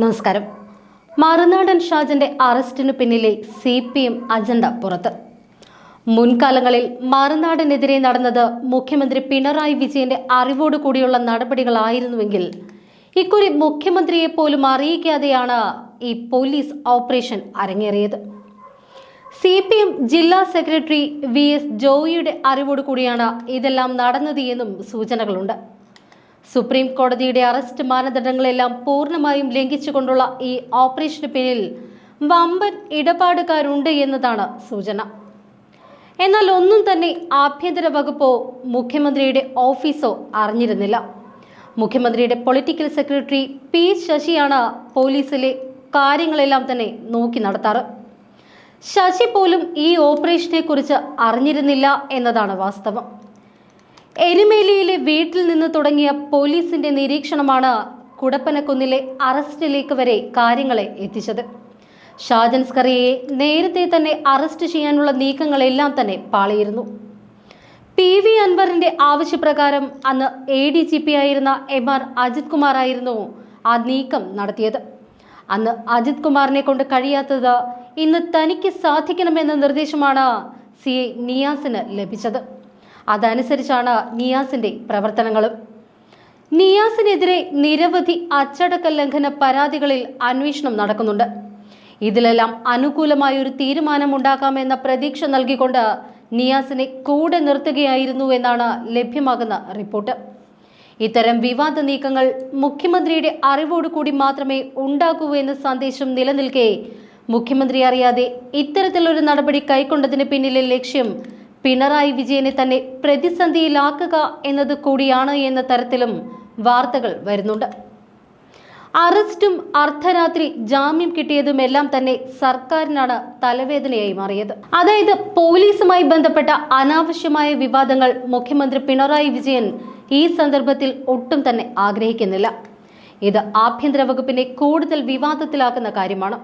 നമസ്കാരം. മറുനാടൻ ഷാജന്റെ അറസ്റ്റിനു പിന്നിലെ C P M agenda പുറത്ത്. മുൻകാലങ്ങളിൽ മറുനാടനെതിരെ നടന്നത് മുഖ്യമന്ത്രി പിണറായി വിജയന്റെ അറിവോടു കൂടിയുള്ള നടപടികളായിരുന്നുവെങ്കിൽ ഇക്കുറി മുഖ്യമന്ത്രിയെ പോലും അറിയിക്കാതെയാണ് ഈ പോലീസ് ഓപ്പറേഷൻ അരങ്ങേറിയത്. സി പി എം ജില്ലാ സെക്രട്ടറി വി എസ് ജോയിയുടെ അറിവോടു കൂടിയാണ് ഇതെല്ലാം നടന്നത് എന്നും സൂചനകളുണ്ട്. സുപ്രീം കോടതിയുടെ അറസ്റ്റ് മാനദണ്ഡങ്ങളെല്ലാം പൂർണമായും ലംഘിച്ചുകൊണ്ടുള്ള ഈ ഓപ്പറേഷന് പിന്നിൽ വമ്പൻ ഇടപാടുകാരുണ്ട് എന്നതാണ് സൂചന. എന്നാൽ ഒന്നും തന്നെ ആഭ്യന്തര വകുപ്പോ മുഖ്യമന്ത്രിയുടെ ഓഫീസോ അറിഞ്ഞിരുന്നില്ല. മുഖ്യമന്ത്രിയുടെ പൊളിറ്റിക്കൽ സെക്രട്ടറി പി ശശിയാണ് പോലീസിലെ കാര്യങ്ങളെല്ലാം തന്നെ നോക്കി നടത്താറ്. ശശി പോലും ഈ ഓപ്പറേഷനെ കുറിച്ച് അറിഞ്ഞിരുന്നില്ല എന്നതാണ് വാസ്തവം. എരുമേലിയിലെ വീട്ടിൽ നിന്ന് തുടങ്ങിയ പോലീസിന്റെ നിരീക്ഷണമാണ് കുടപ്പനക്കുന്നിലെ അറസ്റ്റിലേക്ക് വരെ കാര്യങ്ങളെ എത്തിച്ചത്. ഷാജൻ സ്കറിയെ നേരത്തെ തന്നെ അറസ്റ്റ് ചെയ്യാനുള്ള നീക്കങ്ങളെല്ലാം തന്നെ പാളിയിരുന്നു. പി വി അൻവറിന്റെ ആവശ്യപ്രകാരം അന്ന് എ ഡി ജി പി ആയിരുന്ന എം ആർ അജിത് കുമാർ ആയിരുന്നു ആ നീക്കം നടത്തിയത്. അന്ന് അജിത് കുമാറിനെ കൊണ്ട് കഴിയാത്തത് ഇന്ന് തനിക്ക് സാധിക്കണമെന്ന നിർദ്ദേശമാണ് സി എ നിയാസിന് ലഭിച്ചത്. അതനുസരിച്ചാണ് നിയാസിന്റെ പ്രവർത്തനങ്ങളും. നിയാസിനെതിരെ നിരവധി അച്ചടക്ക ലംഘന പരാതികളിൽ അന്വേഷണം നടക്കുന്നുണ്ട്. ഇതിലെല്ലാം അനുകൂലമായ ഒരു തീരുമാനമുണ്ടാക്കാമെന്ന പ്രതീക്ഷ നൽകിക്കൊണ്ട് നിയാസിനെ കൂടെ നിർത്തുകയായിരുന്നു എന്നാണ് ലഭ്യമാകുന്ന റിപ്പോർട്ട്. ഇത്തരം വിവാദ നീക്കങ്ങൾ മുഖ്യമന്ത്രിയുടെ അറിവോടുകൂടി മാത്രമേ ഉണ്ടാകൂ എന്ന സന്ദേശം നിലനിൽക്കെ മുഖ്യമന്ത്രി അറിയാതെ ഇത്തരത്തിലൊരു നടപടി കൈക്കൊണ്ടതിന് പിന്നിലെ ലക്ഷ്യം പിണറായി വിജയനെ തന്നെ പ്രതിസന്ധിയിലാക്കുക എന്നത് കൂടിയാണ് എന്ന തരത്തിലും വാർത്തകൾ വരുന്നുണ്ട്. അറസ്റ്റും അർദ്ധരാത്രി ജാമ്യം കിട്ടിയതുമെല്ലാം തന്നെ സർക്കാരിനാണ് തലവേദനയായി മാറിയത്. അതായത് പോലീസുമായി ബന്ധപ്പെട്ട അനാവശ്യമായ വിവാദങ്ങൾ മുഖ്യമന്ത്രി പിണറായി വിജയൻ ഈ സന്ദർഭത്തിൽ ഒട്ടും തന്നെ ആഗ്രഹിക്കുന്നില്ല. ഇത് ആഭ്യന്തര വകുപ്പിനെ കൂടുതൽ വിവാദത്തിലാക്കുന്ന കാര്യമാണ്.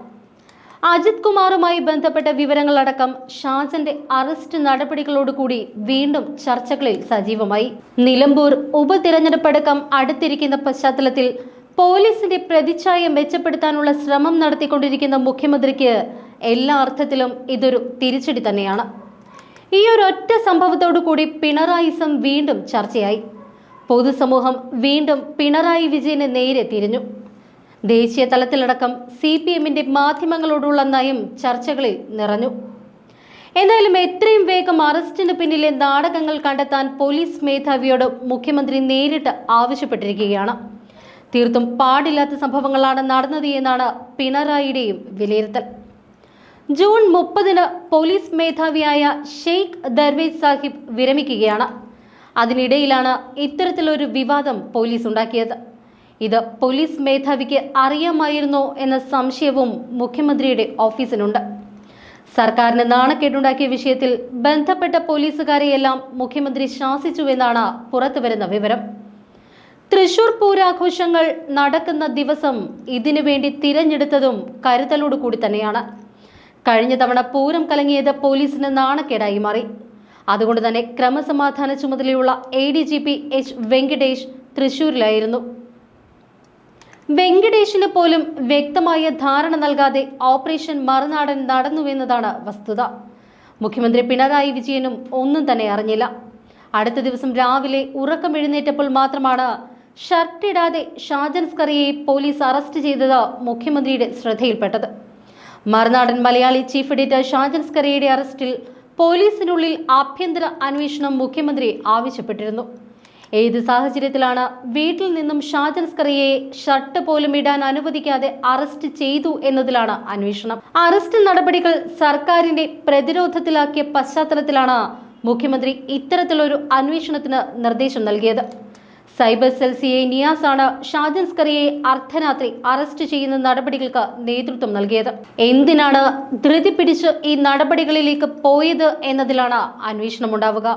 അജിത് കുമാറുമായി ബന്ധപ്പെട്ട വിവരങ്ങളടക്കം ഷാജന്റെ അറസ്റ്റ് നടപടികളോടുകൂടി വീണ്ടും ചർച്ചകളിൽ സജീവമായി. നിലമ്പൂർ ഉപതിരഞ്ഞെടുപ്പടക്കം അടുത്തിരിക്കുന്ന പശ്ചാത്തലത്തിൽ പോലീസിന്റെ പ്രതിച്ഛായ മെച്ചപ്പെടുത്താനുള്ള ശ്രമം നടത്തിക്കൊണ്ടിരിക്കുന്ന മുഖ്യമന്ത്രിക്ക് എല്ലാ അർത്ഥത്തിലും ഇതൊരു തിരിച്ചടി തന്നെയാണ്. ഈ ഒരു ഒറ്റ സംഭവത്തോടു കൂടി പിണറായിസം വീണ്ടും ചർച്ചയായി. പൊതുസമൂഹം വീണ്ടും പിണറായി വിജയന് നേരെ തിരിഞ്ഞു. ദേശീയ തലത്തിലടക്കം സി പി എമ്മിന്റെ മാധ്യമങ്ങളോടുള്ള നയം ചർച്ചകളിൽ നിറഞ്ഞു. എന്തായാലും എത്രയും വേഗം അറസ്റ്റിന് പിന്നിലെ നാടകങ്ങൾ കണ്ടെത്താൻ പോലീസ് മേധാവിയോട് മുഖ്യമന്ത്രി നേരിട്ട് ആവശ്യപ്പെട്ടിരിക്കുകയാണ്. തീർത്തും പാടില്ലാത്ത സംഭവങ്ങളാണ് നടന്നത് എന്നാണ് പിണറായിയുടെയും വിലയിരുത്തൽ. ജൂൺ മുപ്പതിന് പോലീസ് മേധാവിയായ ഷെയ്ഖ് ദർവേജ് സാഹിബ് വിരമിക്കുകയാണ്. അതിനിടയിലാണ് ഇത്തരത്തിലൊരു വിവാദം പോലീസ് ഉണ്ടാക്കിയത്. ഇത് പോലീസ് മേധാവിക്ക് അറിയാമായിരുന്നോ എന്ന സംശയവും മുഖ്യമന്ത്രിയുടെ ഓഫീസിനുണ്ട്. സർക്കാരിന് നാണക്കേടുണ്ടാക്കിയ വിഷയത്തിൽ ബന്ധപ്പെട്ട പോലീസുകാരെയെല്ലാം മുഖ്യമന്ത്രി ശാസിച്ചുവെന്നാണ് പുറത്തുവരുന്ന വിവരം. തൃശൂർ പൂരാഘോഷങ്ങൾ നടക്കുന്ന ദിവസം ഇതിനു വേണ്ടി തിരഞ്ഞെടുത്തതും കരുതലോടു കൂടി തന്നെയാണ്. കഴിഞ്ഞ തവണ പൂരം കലങ്ങിയത് പോലീസിന് നാണക്കേടായി മാറി. അതുകൊണ്ട് തന്നെ ക്രമസമാധാന ചുമതലയുള്ള A D G P H Venkatesh തൃശൂരിലായിരുന്നു. വെങ്കടേഷിന് പോലും വ്യക്തമായ ധാരണ നൽകാതെ ഓപ്പറേഷൻ മറുനാടൻ നടന്നുവെന്നതാണ് വസ്തുത. മുഖ്യമന്ത്രി പിണറായി വിജയനും ഒന്നും തന്നെ അറിഞ്ഞില്ല. അടുത്ത ദിവസം രാവിലെ ഉറക്കം എഴുന്നേറ്റപ്പോൾ മാത്രമാണ് ഷർട്ടിടാതെ ഷാജൻ സ്കറിയെ പോലീസ് അറസ്റ്റ് ചെയ്തത് മുഖ്യമന്ത്രിയുടെ ശ്രദ്ധയിൽപ്പെട്ടത്. മറുനാടൻ മലയാളി ചീഫ് എഡിറ്റർ ഷാജൻ സ്കറിയുടെ അറസ്റ്റിൽ പോലീസിനുള്ളിൽ ആഭ്യന്തര അന്വേഷണം മുഖ്യമന്ത്രി ആവശ്യപ്പെട്ടിരുന്നു. ഏത് സാഹചര്യത്തിലാണ് വീട്ടിൽ നിന്നും ഷാജൻ സ്കറിയെ ഷർട്ട് പോലും ഇടാൻ അനുവദിക്കാതെ അറസ്റ്റ് ചെയ്തു എന്നതിലാണ് അന്വേഷണം. അറസ്റ്റ് നടപടികൾ സർക്കാരിന്റെ പ്രതിരോധത്തിലാക്കിയ പശ്ചാത്തലത്തിലാണ് മുഖ്യമന്ത്രി ഇത്തരത്തിലൊരു അന്വേഷണത്തിന് നിർദ്ദേശം നൽകിയത്. Cyber cell C I Niyas ആണ് ഷാജൻ സ്കറിയെ അർദ്ധരാത്രി അറസ്റ്റ് ചെയ്യുന്ന നടപടികൾക്ക് നേതൃത്വം നൽകിയത്. എന്തിനാണ് ധൃതി പിടിച്ച് ഈ നടപടികളിലേക്ക് പോയത് എന്നതിലാണ് അന്വേഷണം ഉണ്ടാവുക